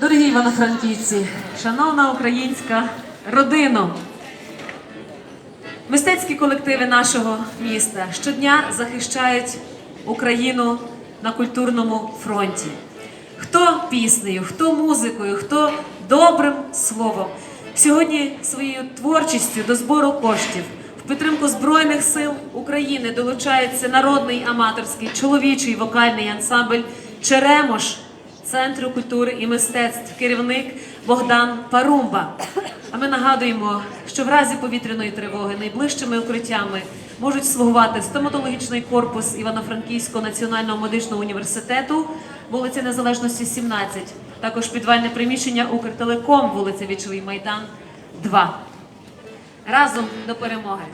Дорогі івано-франківці, шановна українська родино, мистецькі колективи нашого міста щодня захищають Україну на культурному фронті. Хто піснею, хто музикою, хто добрим словом. Сьогодні своєю творчістю до збору коштів в підтримку Збройних сил України долучається народний аматорський чоловічий вокальний ансамбль Черемош Центру культури і мистецтв, керівник Богдан Парумба. А ми нагадуємо, що в разі повітряної тривоги найближчими укриттями можуть слугувати стоматологічний корпус Івано-Франківського національного медичного університету, вулиця Незалежності, 17, також підвальне приміщення Укртелеком, вулиця Вічовий Майдан, 2. Разом до перемоги!